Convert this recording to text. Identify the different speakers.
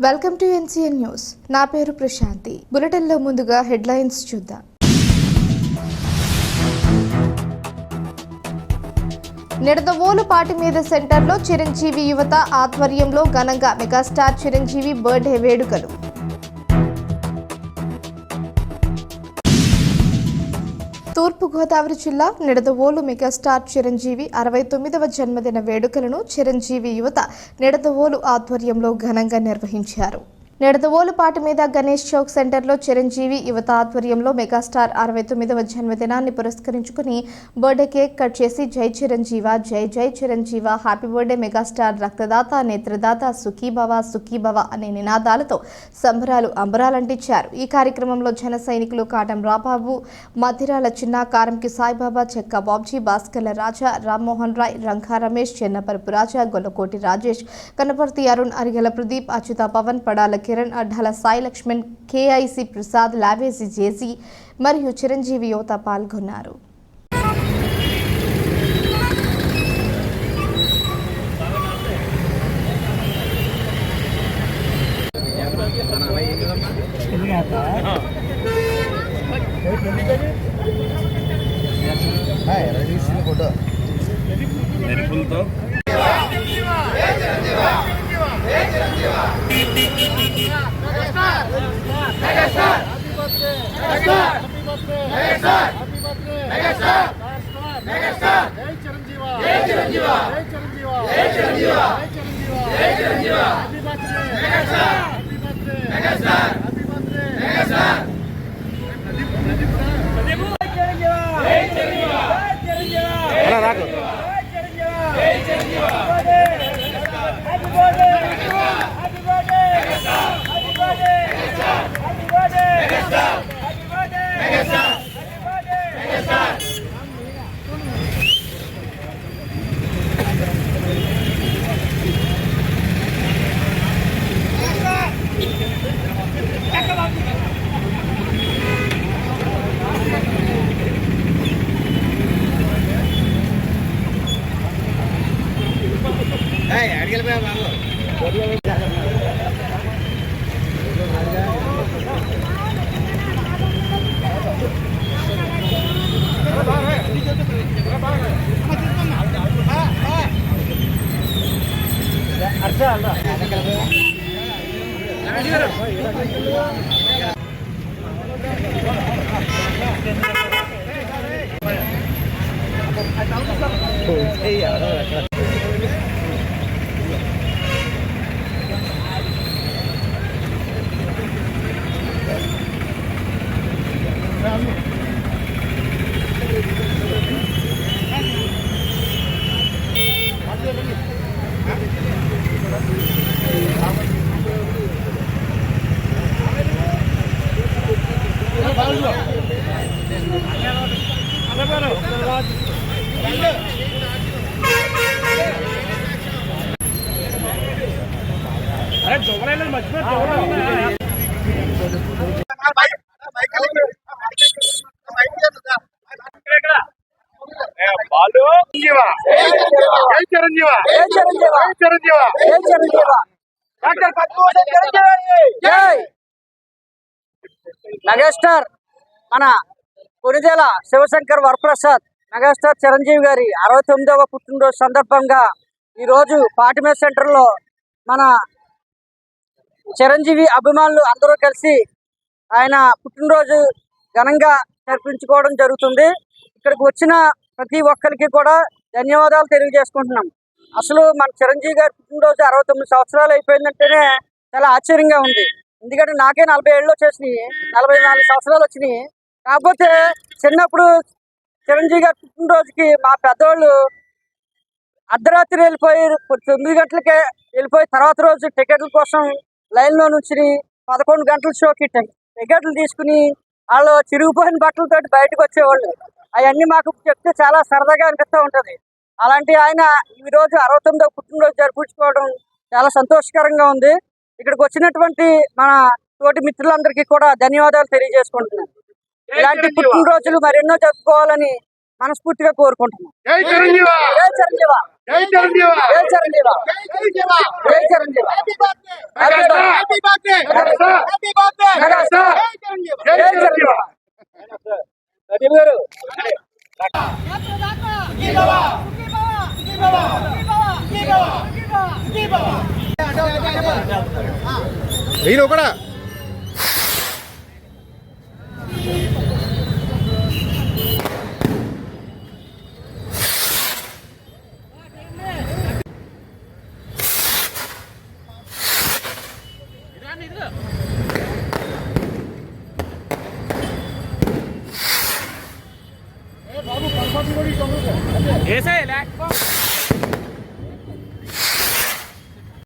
Speaker 1: Welcome to NCN news. నా పేరు ప్రశాంతి. బులెటిన్లో ముందుగా హెడ్లైన్స్ చూద్దాం. నిడదవోలు పాటి మీద సెంటర్లో చిరంజీవి యువత ఆధ్వర్యంలో ఘనంగా మెగాస్టార్ చిరంజీవి బర్త్డే వేడుకలు. తూర్పుగోదావరి జిల్లా నిడదవోలు మెగాస్టార్ చిరంజీవి అరవై తొమ్మిదవ జన్మదిన వేడుకలను చిరంజీవి యువత నిడదవోలు ఆధ్వర్యంలో ఘనంగా నిర్వహించారు. నిడదవోలుపాటి మీద గణేష్ చౌక్ సెంటర్లో చిరంజీవి యువత ఆధ్వర్యంలో మెగాస్టార్ అరవై తొమ్మిదవ జన్మదినాన్ని పురస్కరించుకుని బర్త్డే కేక్ కట్ చేసి జై చిరంజీవ జై జై చిరంజీవ హ్యాపీ బర్త్డే మెగాస్టార్ రక్తదాత నేత్రదాత సుఖీభవ సుఖీభవ అనే నినాదాలతో సంబరాలు అంబరాలంటించారు. ఈ కార్యక్రమంలో జన సైనికులు కాటం రాబాబు మధిరాల చిన్న కారంకి సాయిబాబా చెక్క బాబ్జీ భాస్కర్ల రాజా రామ్మోహన్ రాయ్ రంగా రమేష్ చెన్నపరపు రాజా గొల్లకోటి రాజేష్ కనపర్తి అరుణ్ అరిగల ప్రదీప్ అచ్యుత పవన్ పడాల కిరణ్ అడ్డాల సాయి లక్ష్మణ్ కేఐసి ప్రసాద్ లావేసి జేసీ మరియు చిరంజీవి యువత పాల్గొన్నారు.
Speaker 2: ఫోటో.
Speaker 3: మెరుపులతో మెగాస్టార్ చిరంజీవ చిరంజీవ
Speaker 4: మెగాస్టార్ మన కొనిదేల శివశంకర్ వరప్రసాద్ మెగాస్టార్ చిరంజీవి గారి అరవై తొమ్మిదవ పుట్టినరోజు సందర్భంగా ఈరోజు పాటిమే సెంటర్లో మన చిరంజీవి అభిమానులు అందరూ కలిసి ఆయన పుట్టినరోజు ఘనంగా జరిపించుకోవడం జరుగుతుంది. ఇక్కడికి వచ్చిన ప్రతి ఒక్కరికి కూడా ధన్యవాదాలు తెలియజేసుకుంటున్నాం. అసలు మన చిరంజీవి గారి పుట్టినరోజు అరవై తొమ్మిది సంవత్సరాలు అయిపోయిందంటేనే చాలా ఆశ్చర్యంగా ఉంది. ఎందుకంటే నాకే నలభై ఏళ్ళు వచ్చేసినాయి నలభై నాలుగు సంవత్సరాలు వచ్చినాయి. కాకపోతే చిన్నప్పుడు చిరంజీవి గారి పుట్టినరోజుకి మా పెద్దవాళ్ళు అర్ధరాత్రి వెళ్ళిపోయి తొమ్మిది గంటలకే వెళ్ళిపోయి తర్వాత రోజు టికెట్ల కోసం లైన్లో నుంచి పదకొండు గంటల షోకి టికెట్లు తీసుకుని వాళ్ళు చిరిగిపోయిన బట్టలతోటి బయటకు వచ్చేవాళ్ళు. అవన్నీ మాకు చెప్తే చాలా సరదాగా అనిపిస్తూ ఉంటుంది. అలాంటి ఆయన ఈ రోజు అరవై తొమ్మిదవ పుట్టినరోజు జరుపుకోవడం చాలా సంతోషకరంగా ఉంది. ఇక్కడికి వచ్చినటువంటి మన తోటి మిత్రులందరికీ కూడా ధన్యవాదాలు తెలియజేసుకుంటున్నాను. ఇలాంటి పుట్టినరోజులు మరెన్నో జరుపుకోవాలని మనస్ఫూర్తిగా కోరుకుంటున్నాను.
Speaker 3: జై చిరంజీవ
Speaker 4: జై చిరంజీవ
Speaker 3: జై చిరంజీవ
Speaker 4: జై చిరంజీవ
Speaker 5: कैसे